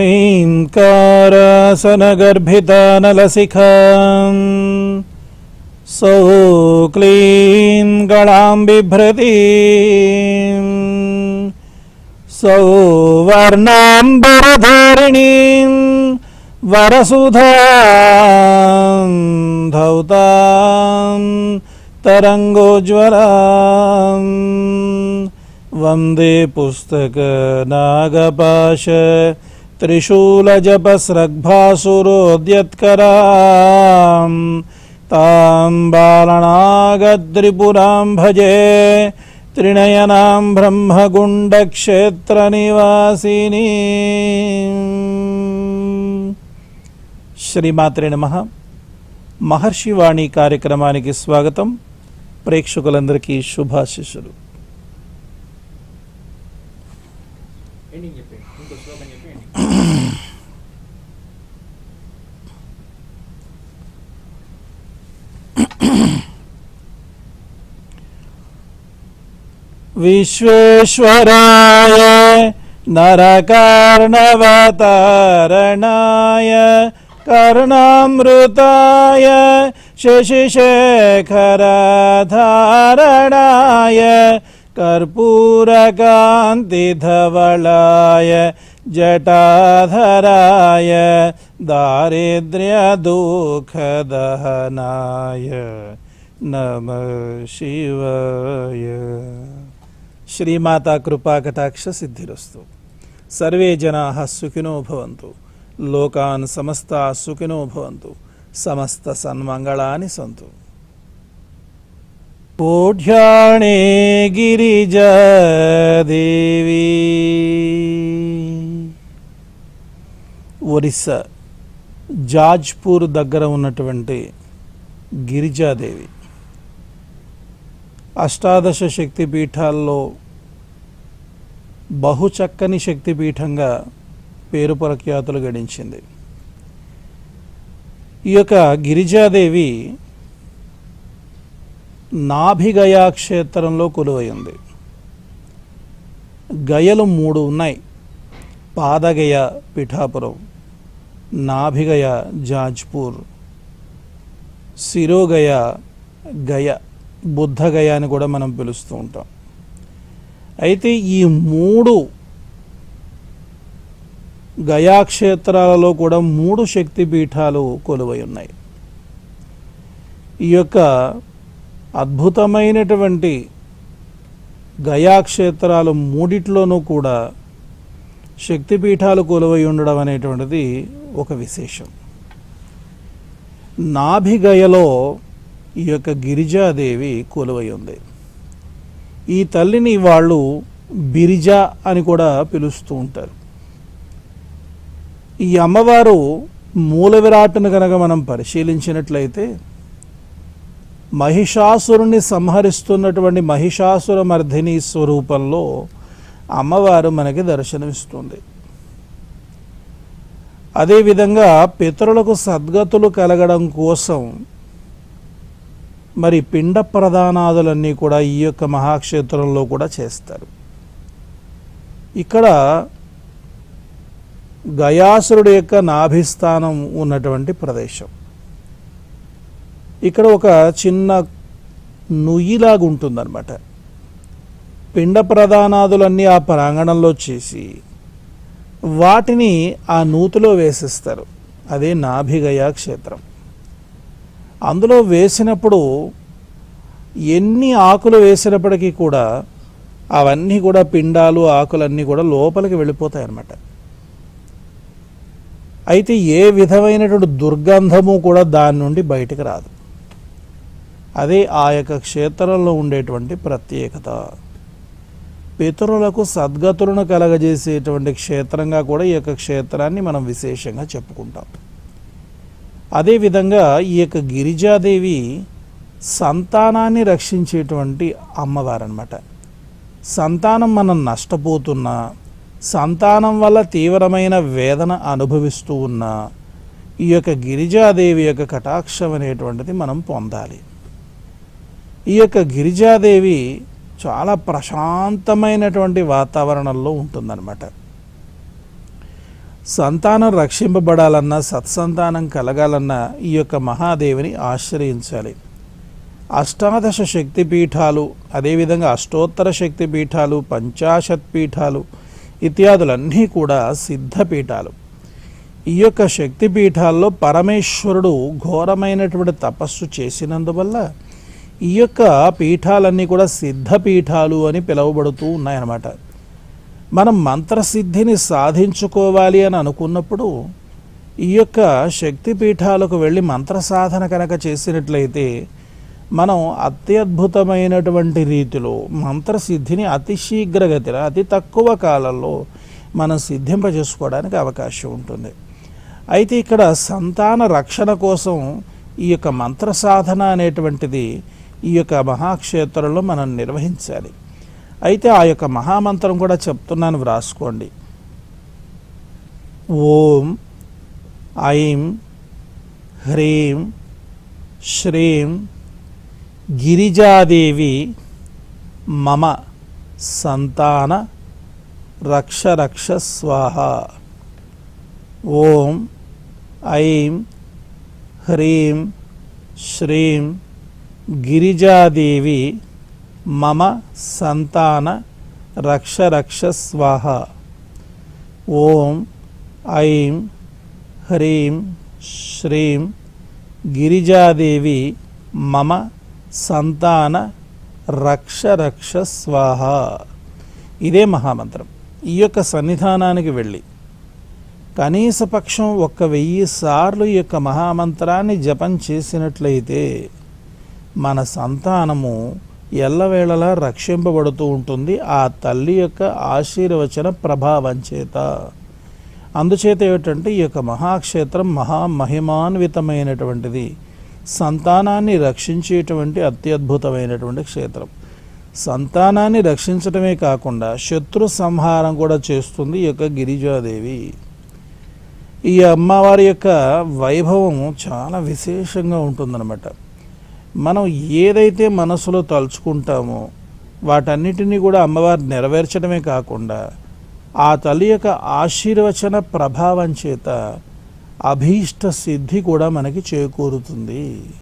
ैङ्कारासनगर्भितानलसिखाम् सौ क्लीं गणां बिभ्रतीम् सौ वर्णाम्बरधारिणीं वरसुधां धौतां तरङ्गोज्ज्वलाम् वन्दे पुस्तकनागपाश त्रिशूलजपस्रग्भासुरोद्यत्करां तां बालनागत्रिपुरां भजे त्रिनयनां ब्रह्मगुण्डक्षेत्रनिवासिनी శ్రీమాత్రే నమ మహర్షివాణి కార్యక్రమానికి స్వాగతం ప్రేక్షకులందరికీ శుభాశిష్యులు ఎండింగ్ చెప్పండి ఇంకో శ్లోకం చెప్పి ఎండింగ్ विश्वेश्वराय नरकार्णवतारणाय कर्णामृताय शशिशेखरधारणाय कर्पूरकान्तिधवलाय जटाधराय दारिद्र्यदुःखदहनाय नमः शिवाय శ్రీమాతా కృపాకటాక్ష సిద్ధిరస్తు సర్వే జనా సుఖినో భవంతు లోకాన్ సమస్త సుఖినో భవంతు సమస్త సన్మంగళాని సంతు పోడ్యాణి గిరిజ దేవి ఒరిస్సా జాజ్పూర్ దగ్గర ఉన్నటువంటి గిరిజాదేవి. అష్టాదశ శక్తి పీఠాల్లో బహు చక్కని శక్తిపీఠంగా పేరు ప్రఖ్యాతులు గడించింది. ఈ యొక్క గిరిజాదేవి నాభిగయా క్షేత్రంలో కొలువై ఉంది గయలు మూడు ఉన్నాయి. పాదగయ పిఠాపురం. నాభిగయ జాజ్పూర్. శిరోగయ గయ. బుద్ధగయ అని కూడా మనం పిలుస్తూ ఉంటాం. అయితే ఈ మూడు గయాక్షేత్రాలలో కూడా మూడు శక్తి పీఠాలు కొలువై ఉన్నాయి. ఈ యొక్క అద్భుతమైనటువంటి గయాక్షేత్రాలు మూడిట్లోనూ కూడా శక్తిపీఠాలు కొలువై ఉండడం అనేటువంటిది ఒక విశేషం. నాభిగయలో ఈ యొక్క గిరిజాదేవి కొలువై ఉంది. ఈ తల్లిని వాళ్ళు బిరిజ అని కూడా పిలుస్తూ ఉంటారు. ఈ అమ్మవారు మూల విరాట్ను కనుక మనం పరిశీలించినట్లయితే మహిషాసురుని సంహరిస్తున్నటువంటి మహిషాసుర మర్ధిని స్వరూపంలో అమ్మవారు మనకి దర్శనమిస్తుంది. అదేవిధంగా పితరులకు సద్గతులు కలగడం కోసం మరి పిండ ప్రదానాదులన్నీ కూడా ఈ యొక్క మహాక్షేత్రంలో కూడా చేస్తారు. ఇక్కడ గయాసురుడు యొక్క నాభిస్థానం ఉన్నటువంటి ప్రదేశం. ఇక్కడ ఒక చిన్న నుయ్యిలాగా ఉంటుందన్నమాట. పిండ ప్రధానాదులన్నీ ఆ ప్రాంగణంలో చేసి వాటిని ఆ నూతిలో వేసిస్తారు. అదే నాభిగయ క్షేత్రం. అందులో వేసినప్పుడు ఎన్ని ఆకులు వేసినప్పటికీ కూడా అవన్నీ కూడా పిండాలు ఆకులన్నీ కూడా లోపలికి వెళ్ళిపోతాయి అన్నమాట అయితే ఏ విధమైనటువంటి దుర్గంధము కూడా దాని నుండి బయటకు రాదు. అదే ఆ యొక్క క్షేత్రంలో ఉండేటువంటి ప్రత్యేకత. పితరులకు సద్గతులను కలగజేసేటువంటి క్షేత్రంగా కూడా ఈ యొక్క క్షేత్రాన్ని మనం విశేషంగా చెప్పుకుంటాం. అదేవిధంగా ఈ యొక్క గిరిజాదేవి సంతానాన్ని రక్షించేటువంటి అమ్మవారనమాట సంతానం మనం నష్టపోతున్నా సంతానం వల్ల తీవ్రమైన వేదన అనుభవిస్తూ ఉన్న ఈ యొక్క గిరిజాదేవి యొక్క కటాక్షం అనేటువంటిది మనం పొందాలి. ఈ యొక్క గిరిజాదేవి చాలా ప్రశాంతమైనటువంటి వాతావరణంలో ఉంటుందన్నమాట. సంతానం రక్షింపబడాలన్నా సత్సంతానం కలగాలన్నా ఈ యొక్క మహాదేవిని ఆశ్రయించాలి. అష్టాదశ శక్తి పీఠాలు అదేవిధంగా అష్టోత్తర శక్తి పీఠాలు పంచాశత్ పీఠాలు ఇత్యాదులన్నీ కూడా సిద్ధపీఠాలు. ఈ యొక్క శక్తి పీఠాల్లో పరమేశ్వరుడు ఘోరమైనటువంటి తపస్సు చేసినందువల్ల ఈ యొక్క పీఠాలన్నీ కూడా సిద్ధపీఠాలు అని పిలువబడుతూ ఉన్నాయన్నమాట. మనం మంత్రసిద్ధిని సాధించుకోవాలి అని అనుకున్నప్పుడు ఈ యొక్క శక్తి పీఠాలకు వెళ్ళి మంత్ర సాధన కనుక చేసినట్లయితే మనం అత్యద్భుతమైనటువంటి రీతిలో మంత్రసిద్ధిని అతి శీఘ్రగతిన అతి తక్కువ కాలంలో మనం సిద్ధింపజేసుకోవడానికి అవకాశం ఉంటుంది. అయితే ఇక్కడ సంతాన రక్షణ కోసం ఈ యొక్క మంత్ర సాధన అనేటువంటిది ఈ యొక్క మహాక్షేత్రంలో మనం నిర్వహించాలి. అయితే ఆ యొక్క మహామంత్రం కూడా చెప్తున్నాను వ్రాసుకోండి. ఓం ఐం హ్రీం శ్రీం గిరిజాదేవి మమ సంతాన రక్ష రక్ష స్వాహ. ఓం ఐం హ్రీం శ్రీం గిరిజాదేవి మమ సంతాన రక్ష రక్ష స్వాహ. ఓం ఐం హ్రీం శ్రీం గిరిజాదేవి మమ సంతాన రక్ష రక్ష స్వాహ. ఇదే మహామంత్రం. ఈ యొక్క సన్నిధానానికి వెళ్ళి కనీసపక్షం ఒక్క వెయ్యి సార్లు ఈ యొక్క మహామంత్రాన్ని జపం చేసినట్లయితే మన సంతానము ఎల్లవేళలా రక్షింపబడుతూ ఉంటుంది ఆ తల్లి యొక్క ఆశీర్వచన ప్రభావం చేత. అందుచేత ఏమిటంటే ఈ యొక్క మహాక్షేత్రం మహామహిమాన్వితమైనటువంటిది. సంతానాన్ని రక్షించేటువంటి అత్యద్భుతమైనటువంటి క్షేత్రం. సంతానాన్ని రక్షించడమే కాకుండా శత్రు సంహారం కూడా చేస్తుంది ఈ యొక్క గిరిజాదేవి. ఈ అమ్మవారి యొక్క వైభవం చాలా విశేషంగా ఉంటుందన్నమాట. మనం ఏదైతే మనసులో తలుచుకుంటామో వాటన్నిటినీ కూడా అమ్మవారు నెరవేర్చడమే కాకుండా ఆ తల్లి యొక్క ఆశీర్వచన ప్రభావం చేత అభీష్ట సిద్ధి కూడా మనకి చేకూరుతుంది.